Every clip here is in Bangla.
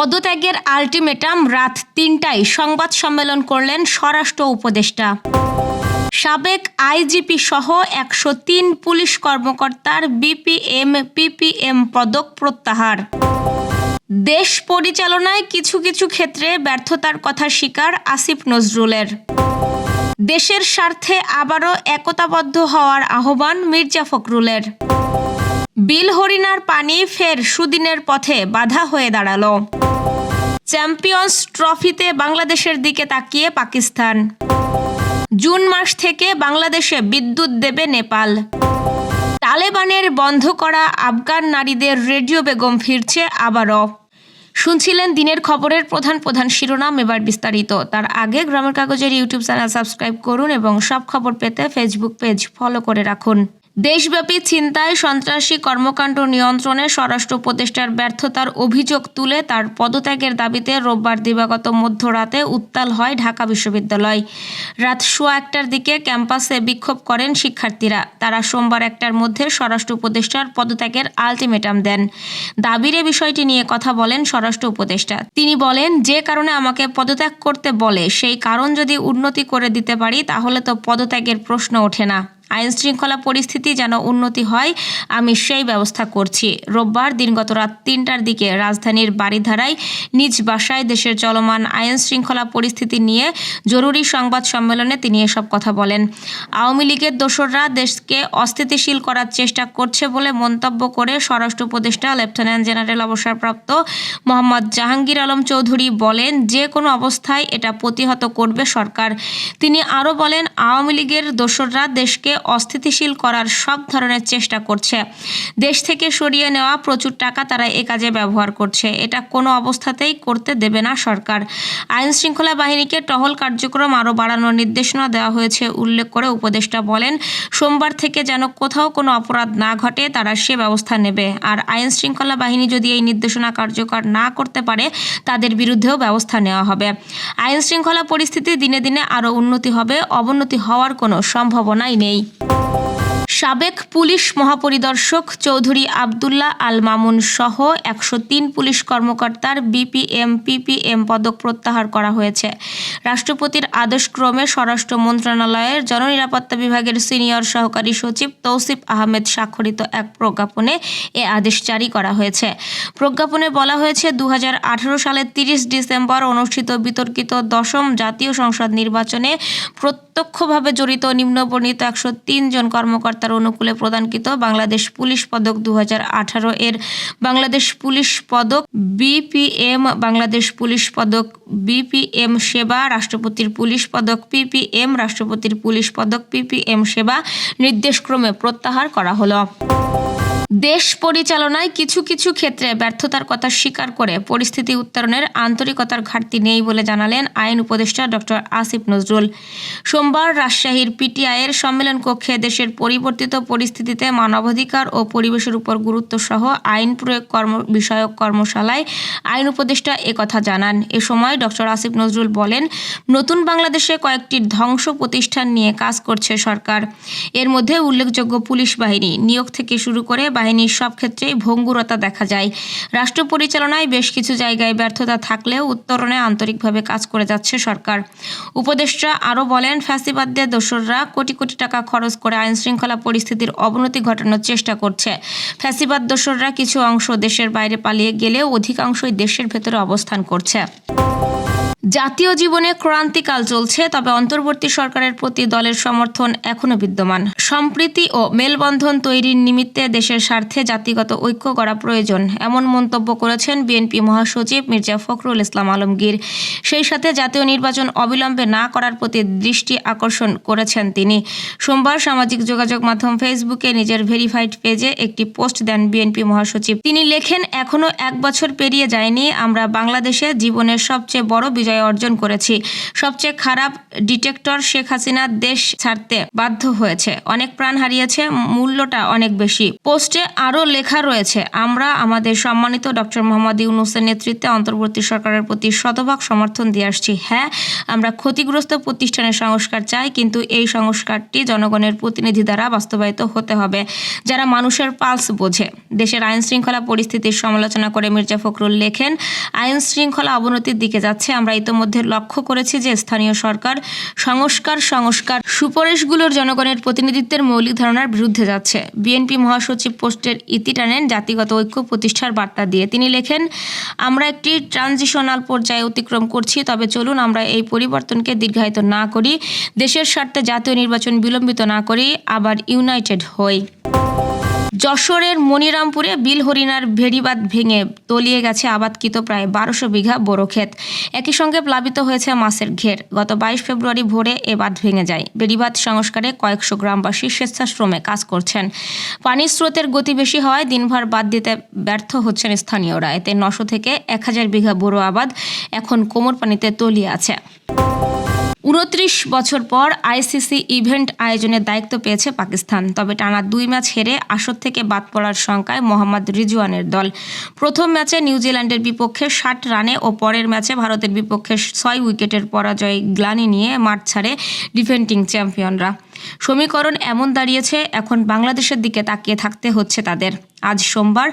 পদত্যাগের আলটিমেটাম রাত তিনটায় সংবাদ সম্মেলন করলেন স্বরাষ্ট্র উপদেষ্টা। সাবেক আইজিপি সহ একশো তিন পুলিশ কর্মকর্তার বিপিএম, পিপিএম পদক প্রত্যাহার। দেশ পরিচালনায় কিছু কিছু ক্ষেত্রে ব্যর্থতার কথা স্বীকার আসিফ নজরুলের। দেশের স্বার্থে আবারও একতাবদ্ধ হওয়ার আহ্বান মির্জা ফখরুলের। বিল হরিণার পানি ফের সুদিনের পথে বাধা হয়ে দাঁড়াল। চ্যাম্পিয়ন্স ট্রফিতে বাংলাদেশের দিকে তাকিয়ে পাকিস্তান। জুন মাস থেকে বাংলাদেশে বিদ্যুৎ দেবে নেপাল। তালেবানের বন্ধ করা আফগান নারীদের রেডিও বেগম ফিরছে আবারও। শুনছিলেন দিনের খবরের প্রধান প্রধান শিরোনাম, এবার বিস্তারিত। তার আগে গ্রামের কাগজের ইউটিউব চ্যানেল সাবস্ক্রাইব করুন এবং সব খবর পেতে ফেসবুক পেজ ফলো করে রাখুন। দেশব্যাপী ছিনতাই, সন্ত্রাসী কর্মকাণ্ড নিয়ন্ত্রণে স্বরাষ্ট্র উপদেষ্টার ব্যর্থতার অভিযোগ তুলে তার পদত্যাগের দাবিতে রোববার দিবাগত মধ্যরাতে উত্তাল হয় ঢাকা বিশ্ববিদ্যালয়। রাত সোয়া একটার দিকে ক্যাম্পাসে বিক্ষোভ করেন শিক্ষার্থীরা। তারা সোমবার একটার মধ্যে স্বরাষ্ট্র উপদেষ্টার পদত্যাগের আলটিমেটাম দেন। দাবির এ বিষয়টি নিয়ে কথা বলেন স্বরাষ্ট্র উপদেষ্টা। তিনি বলেন, যে কারণে আমাকে পদত্যাগ করতে বলে, সেই কারণ যদি উন্নতি করে দিতে পারি, তাহলে তো পদত্যাগের প্রশ্ন ওঠে না। আইন শৃঙ্খলা পরিস্থিতি যেন উন্নতি হয়, আমি সেই ব্যবস্থা করছি। রোববার দিনগত রাত তিনটার দিকে রাজধানীর বাড়িধারায় নিজ বাসায় দেশের চলমান আইন শৃঙ্খলা পরিস্থিতি নিয়ে জরুরি সংবাদ সম্মেলনে তিনি এসব কথা বলেন। আওয়ামী লীগের দোসররা দেশকে অস্থিতিশীল করার চেষ্টা করছে বলে মন্তব্য করে স্বরাষ্ট্র উপদেষ্টা লেফটেন্যান্ট জেনারেল অবসরপ্রাপ্ত মোহাম্মদ জাহাঙ্গীর আলম চৌধুরী বলেন, যে কোনো অবস্থায় এটা প্রতিহত করবে সরকার। তিনি আরও বলেন, আওয়ামী লীগের দোসররা দেশকে অস্থিতিশীল করার সব ধরনের চেষ্টা করছে। দেশ থেকে সরিয়ে নেওয়া প্রচুর টাকা তারা এ কাজে ব্যবহার করছে। এটা কোনো অবস্থাতেই করতে দেবে না সরকার। আইন শৃঙ্খলা বাহিনীকে টহল কার্যক্রম আরও বাড়ানোর নির্দেশনা দেওয়া হয়েছে, উল্লেখ করে উপদেষ্টা বলেন, সোমবার থেকে যেন কোথাও কোনো অপরাধ না ঘটে, তারা সে ব্যবস্থা নেবে। আর আইন শৃঙ্খলা বাহিনী যদি এই নির্দেশনা কার্যকর না করতে পারে, তাদের বিরুদ্ধেও ব্যবস্থা নেওয়া হবে। আইন শৃঙ্খলা পরিস্থিতি দিনে দিনে আরও উন্নতি হবে, অবনতি হওয়ার কোনো সম্ভাবনাই নেই। সাবেক পুলিশ মহাপরিদর্শক চৌধুরী আবদুল্লাহ আল মামুন সহ একশো তিন পুলিশ কর্মকর্তার বিপিএম, পিপিএম পদক প্রত্যাহার করা হয়েছে। রাষ্ট্রপতির আদেশক্রমে স্বরাষ্ট্র মন্ত্রণালয়ের জননিরাপত্তা বিভাগের সিনিয়র সহকারী সচিব তৌসিফ আহমেদ স্বাক্ষরিত এক প্রজ্ঞাপনে এ আদেশ জারি করা হয়েছে। প্রজ্ঞাপনে বলা হয়েছে দু হাজার আঠারো সালের তিরিশ ডিসেম্বর অনুষ্ঠিত বিতর্কিত দশম জাতীয় সংসদ নির্বাচনে প্রত্যক্ষভাবে জড়িত নিম্নবর্ণিত একশো তিন জন কর্মকর্তার অনুকূলে প্রদানকৃত বাংলাদেশ পুলিশ পদক দু হাজার আঠারো এর বাংলাদেশ পুলিশ পদক বিপিএম, বাংলাদেশ পুলিশ পদক বিপিএম সেবা, রাষ্ট্রপতির পুলিশ পদক পিপিএম, রাষ্ট্রপতির পুলিশ পদক পিপিএম সেবা নির্দেশক্রমে প্রত্যাহার করা হলো। দেশ পরিচালনায় কিছু কিছু ক্ষেত্রে ব্যর্থতার কথা স্বীকার করে পরিস্থিতি উত্তরণের আন্তরিকতার ঘাটতি নেই বলে জানালেন আইন উপদেষ্টা ডক্টর আসিফ নজরুল। সোমবার রাজশাহীর পিটিআইয়ের সম্মেলন কক্ষে দেশের পরিবর্তিত পরিস্থিতিতে মানবাধিকার ও পরিবেশের উপর গুরুত্ব সহ আইন প্রয়োগ কর্ম বিষয়ক কর্মশালায় আইন উপদেষ্টা একথা জানান। এ সময় ডক্টর আসিফ নজরুল বলেন, নতুন বাংলাদেশে কয়েকটি ধ্বংস প্রতিষ্ঠান নিয়ে কাজ করছে সরকার। এর মধ্যে উল্লেখযোগ্য পুলিশ বাহিনী নিয়োগ থেকে শুরু করে বাহিনীর সব ক্ষেত্রেই ভঙ্গুরতা দেখা যায়। রাষ্ট্র পরিচালনায় বেশ কিছু জায়গায় ব্যর্থতা থাকলেও উত্তরণে আন্তরিকভাবে কাজ করে যাচ্ছে সরকার। উপদেষ্টা আরও বলেন, ফ্যাসিবাদদের দোসররা কোটি কোটি টাকা খরচ করে আইন শৃঙ্খলা পরিস্থিতির অবনতি ঘটানোর চেষ্টা করছে। ফ্যাসিবাদ দোসররা কিছু অংশ দেশের বাইরে পালিয়ে গেলেও অধিকাংশই দেশের ভেতরে অবস্থান করছে। জাতীয় জীবনে ক্রান্তিকাল চলছে, তবে অন্তর্বর্তী সরকারের প্রতি দলের সমর্থন এখনও বিদ্যমান। সম্প্রীতি ও মেলবন্ধন তৈরির নিমিত্তে দেশের স্বার্থে জাতিগত ঐক্য করা প্রয়োজন, এমন মন্তব্য করেছেন বিএনপি মহাসচিব মির্জা ফখরুল ইসলাম আলমগীর। সেই সাথে জাতীয় নির্বাচন অবিলম্বে না করার প্রতি দৃষ্টি আকর্ষণ করেছেন তিনি। সোমবার সামাজিক যোগাযোগ মাধ্যম ফেসবুকে নিজের ভেরিফাইড পেজে একটি পোস্ট দেন বিএনপি মহাসচিব। তিনি লেখেন, এখনও এক বছর পেরিয়ে যায়নি, আমরা বাংলাদেশে জীবনের সবচেয়ে বড় বিজয় বিজয় অর্জন করেছি। সবচেয়ে খারাপ ডিটেক্টর শেখ হাসিনা দেশ ছাড়তে বাধ্য হয়েছে। অনেক প্রাণ হারিয়েছে, মূল্যটা অনেক বেশি। পোস্টে আরও লেখা রয়েছে, আমরা আমাদের সম্মানিত ডক্টর মোহাম্মদ ইউনুসের নেতৃত্বে অন্তর্বর্তী সরকারের প্রতি শতভাগ সমর্থন দিয়ে আসছি। হ্যাঁ আমরা ক্ষতিগ্রস্ত প্রতিষ্ঠানের সংস্কার চাই, কিন্তু এই সংস্কারটি জনগণের প্রতিনিধি দ্বারা বাস্তবায়িত হতে হবে, যারা মানুষের পালস বোঝে। দেশের আইন শৃঙ্খলা পরিস্থিতির সমালোচনা করে মির্জা ফখরুল লেখেন আইন শৃঙ্খলা অবনতির দিকে যাচ্ছে, আমরা ইতোমধ্যে লক্ষ্য করেছি যে স্থানীয় সরকার সংস্কার সংস্কার সুপারিশগুলোর জনগণের প্রতিনিধিত্বের মৌলিক ধারণার বিরুদ্ধে যাচ্ছে। বিএনপি মহাসচিব পোস্টের ইতি টানেন জাতিগত ঐক্য প্রতিষ্ঠার বার্তা দিয়ে। তিনি লেখেন, আমরা একটি ট্রানজিশনাল পর্যায়ে অতিক্রম করছি, তবে চলুন আমরা এই পরিবর্তনকে দীর্ঘায়িত না করি, দেশের স্বার্থে জাতীয় নির্বাচন বিলম্বিত না করি, আবার ইউনাইটেড হই। যশোরের মনিরামপুরে বিল হরিণার ভেড়িবাদ ভেঙে তলিয়ে গেছে আবাদকৃত প্রায় বারোশো বিঘা বোরো ক্ষেত। একই সঙ্গে প্লাবিত হয়েছে মাছের ঘের। গত বাইশ ফেব্রুয়ারি ভোরে এ বাঁধ ভেঙে যায়। বেড়িবাঁধ সংস্কারে কয়েকশো গ্রামবাসী স্বেচ্ছাশ্রমে কাজ করছেন। পানির স্রোতের গতি বেশি হওয়ায় দিনভর বাদ দিতে ব্যর্থ হচ্ছেন স্থানীয়রা। এতে নশো থেকে এক হাজার বিঘা বোরো আবাদ এখন কোমর পানিতে তলিয়ে আছে। উনত্রিশ বছর পর আইসিসি ইভেন্ট আয়োজনের দায়িত্ব পেয়েছে পাকিস্তান। তবে টানা দুই ম্যাচ হেরে আসর থেকে বাদ পড়ার শঙ্কায় মোহাম্মদ রিজওয়ানের দল। প্রথম ম্যাচে নিউজিল্যান্ডের বিপক্ষে ষাট রানে ও পরের ম্যাচে ভারতের বিপক্ষে ছয় উইকেটের পরাজয় গ্লানি নিয়ে মাঠ ছাড়ে ডিফেন্ডিং চ্যাম্পিয়নরা। সমীকরণ এমন দাঁড়িয়েছে, এখন বাংলাদেশের দিকে তাকিয়ে থাকতে হচ্ছে তাদের। আজ সোমবার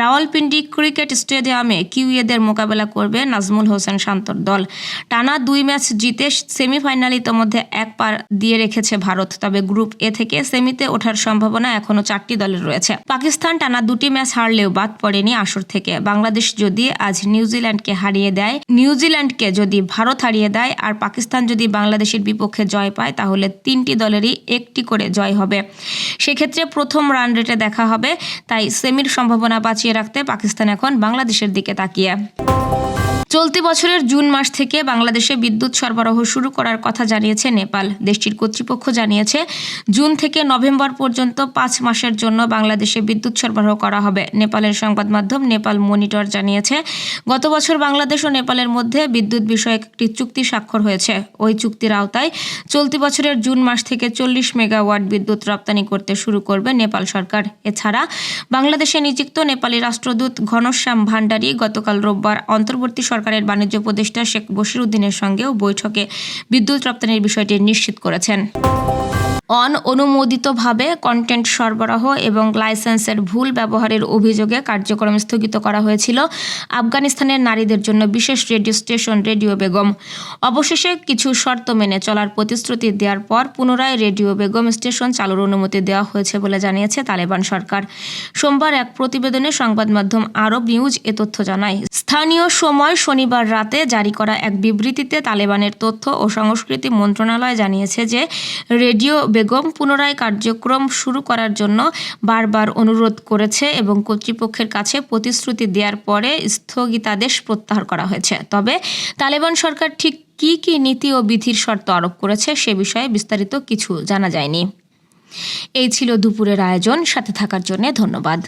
রাওয়ালপিন্ডি ক্রিকেট স্টেডিয়ামে কিউএদের মোকাবেলা করবে নাজমুল হোসেন শান্তর দল। টানা দুই ম্যাচ জিতে সেমিফাইনাল ইতোমধ্যে এক পার দিয়ে রেখেছে ভারত, তবে গ্রুপ এ থেকে সেমিতে ওঠার সম্ভাবনা এখনও চারটি দলের রয়েছে। পাকিস্তান টানা দুটি ম্যাচ হারলেও বাদ পড়েনি আসর থেকে। বাংলাদেশ যদি আজ নিউজিল্যান্ডকে হারিয়ে দেয়, নিউজিল্যান্ডকে যদি ভারত হারিয়ে দেয়, আর পাকিস্তান যদি বাংলাদেশের বিপক্ষে জয় পায়, তাহলে তিনটি দলেরই একটি করে জয় হবে। সেক্ষেত্রে প্রথম রান রেটে দেখা হবে, তাই সেমির সম্ভাবনা বাঁচিয়ে রাখতে পাকিস্তান এখন বাংলাদেশের দিকে তাকিয়ে। চলতি বছরের জুন মাস থেকে বাংলাদেশে বিদ্যুৎ সরবরাহ শুরু করার কথা জানিয়েছে নেপাল। দেশটির কর্তৃপক্ষ জানিয়েছে, জুন থেকে নভেম্বর পর্যন্ত পাঁচ মাসের জন্য বাংলাদেশে বিদ্যুৎ সরবরাহ করা হবে। নেপালের সংবাদ মাধ্যম নেপাল মনিটর জানিয়েছে, গত বছর বাংলাদেশ ও নেপালের মধ্যে বিদ্যুৎ বিষয়ক একটি চুক্তি স্বাক্ষর হয়েছে। ওই চুক্তির আওতায় চলতি বছরের জুন মাস থেকে চল্লিশ মেগাওয়াট বিদ্যুৎ রপ্তানি করতে শুরু করবে নেপাল সরকার। এছাড়া, বাংলাদেশে নিযুক্ত নেপালি রাষ্ট্রদূত ঘনশ্যাম ভান্ডারী গতকাল রোববার অন্তর্বর্তী সরকারের বাণিজ্য উপদেষ্টা শেখ বশিরউদ্দিনের সঙ্গেও বৈঠকে বিদ্যুৎ রপ্তানির বিষয়টি নিশ্চিত করেছেন। অন অনুমোদিতভাবে কন্টেন্ট সরবরাহ এবং লাইসেন্সের ভুল ব্যবহারের অভিযোগে কার্যক্রম স্থগিত করা হয়েছিল আফগানিস্তানের নারীদের জন্য বিশেষ রেডিও স্টেশন রেডিও বেগম অবশেষে কিছু শর্ত মেনে চলার প্রতিশ্রুতি দেওয়ার পর পুনরায় রেডিও বেগম স্টেশন চালুর অনুমতি দেওয়া হয়েছে বলে জানিয়েছে তালেবান সরকার। সোমবার এক প্রতিবেদনে সংবাদ মাধ্যম আরব নিউজ এ তথ্য জানায়, স্থানীয় সময় শনিবার রাতে জারি করা এক বিবৃতিতে তালেবানের তথ্য ও সংস্কৃতি মন্ত্রণালয় জানিয়েছে যে রেডিও বেগম পুনরায় কার্যক্রম শুরু করার জন্য বারবার অনুরোধ করেছে এবং কর্তৃপক্ষের কাছে প্রতিশ্রুতি দেওয়ার পরে স্থগিতাদেশ প্রত্যাহার করা হয়েছে। তবে তালেবান সরকার ঠিক কি কি নীতি ও বিধির শর্ত আরোপ করেছে সে বিষয়ে বিস্তারিত কিছু জানা যায়নি। এই ছিল দুপুরের আয়োজন। সাথে থাকার জন্য ধন্যবাদ।